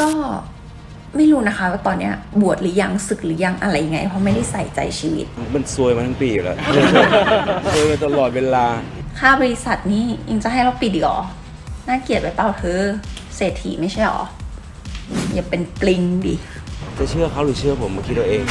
ก็ไม่รู้นะคะว่าตอนเนี้ยบวชหรือยังศึกหรือยังอะไรยังไง เพราะไม่ได้ใส่ใจชีวิต มันซวยมาทั้งปีอยู่แล้ว ซวยมาตลอดเวลา ค่าบริษัทนี่ยังจะให้เราปิดอีกเหรอน่าเกลียดไปเปล่าเธอ เศรษฐีไม่ใช่หรอ อย่าเป็นปลิงดิ จะเชื่อเขาหรือเชื่อผมมาคิดเอาเอง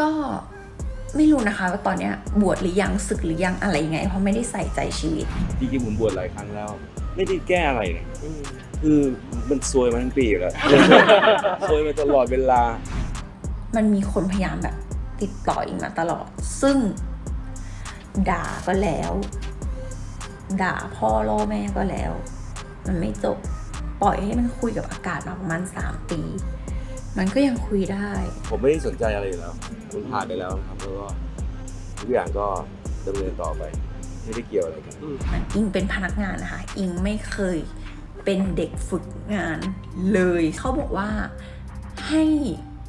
ก็ไม่รู้นะคะว่าตอนเนี้ยบวชหรือยังศึกหรือยังอะไรยังไง เพราะไม่ได้ใส่ใจชีวิต จริงๆผมบวชหลายครั้งแล้ว ไม่ได้แก้อะไรนะคือมันซวยมาทั้งปีอยู่แล้วซวยมาตลอดเวลา มันมีคนพยายามแบบติดต่ออิงมาตลอด ซึ่งด่าก็แล้ว ด่าพ่อล่อแม่ก็แล้ว มันไม่จบ ปล่อยให้มันคุยกับอากาศมาประมาณสามปี มันก็ยังคุยได้ ผมไม่ได้สนใจอะไรอยู่แล้วมันผ่านไปแล้วครับแล้วก็ทุกอย่างก็ดำเนินต่อไปไม่ได้เกี่ยวอะไรกันอิงเป็นพนักงานนะคะ อิงไม่เคยเป็นเด็กฝึกงานเลย เขาบอกว่าให้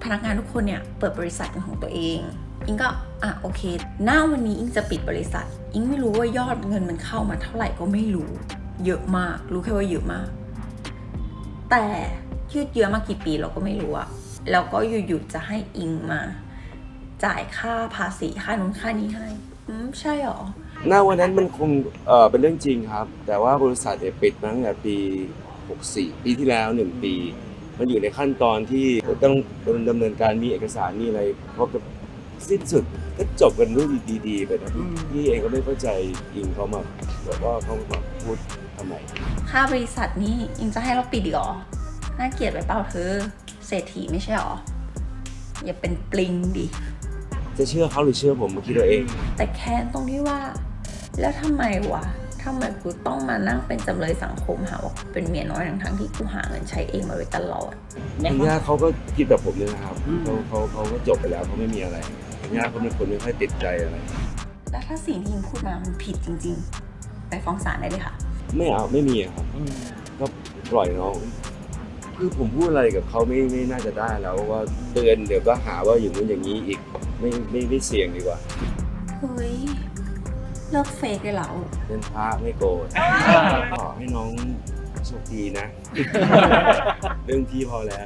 พนักงานทุกคนเนี่ยเปิดบริษัทเป็นของตัวเอง อิงก็อะโอเค หน้าวันนี้อิงจะปิดบริษัท อิงไม่รู้ว่ายอดเงินมันเข้ามาเท่าไหร่ก็ไม่รู้ เยอะมาก รู้แค่ว่าเยอะมาก แต่ ยืดเยื้อมากี่ปีเราก็ไม่รู้อะแล้วก็อยู่ๆจะให้อิงมา จ่ายค่าภาษีค่านู้นค่านี้ให้อืมใช่หรอหน้าวันนั้นมันคงเอ่อเป็นเรื่องจริงครับ แต่ว่าบริษัทเนี่ยปิดมาตั้งแต่ปี 64 ปีที่แล้ว 1 ปี มันอยู่ในขั้นตอนที่ต้องดำเนินการมีเอกสารมีอะไรพอจะสิ้นสุดก็จบกันด้วยดีๆไปนะพี่เองก็ไม่เข้าใจอิงเขามาแบบว่าเขามาพูดทำไมค่าบริษัทนี่ยังจะให้เราปิดอีกเหรอ น่าเกลียดไปเปล่าเธอ เศรษฐีไม่ใช่หรอ อย่าเป็นปลิงดิ จะเชื่อเขาหรือเชื่อผมมาคิดเอาเอง แต่แค้นตรงที่ว่า แล้วทำไมวะทำไมกูต้องมานั่งเป็นจำเลยสังคมหาว่ากูเป็นเมียน้อยทั้งทั้งๆที่กูหาเงินใช้เองมาโดยตลอด คุณย่าเขาก็คิดแบบผมเลยนะครับเขาเขาเขาก็จบไปแล้วเขาไม่มีอะไรคุณย่าเขาเป็นคนไม่ค่อยติดใจอะไร แล้วถ้าสิ่งที่ยิงพูดมามันผิดจริง ๆ ไปฟ้องศาลได้เลยค่ะ ไม่เอาไม่มีอะครับ ก็ปล่อยน้อง คือผมพูดอะไรกับเขาไม่ไม่น่าจะได้แล้วว่าเตือนเดี๋ยวก็หาว่าอย่างนู้นอย่างนี้อีกไม่ไม่ไม่เสี่ยงดีกว่าเฮ้ยเลิกเฟกได้แล้วเป็นพระไม่โกรธขอให้น้องโชคดีนะ เรื่องพี่พอแล้ว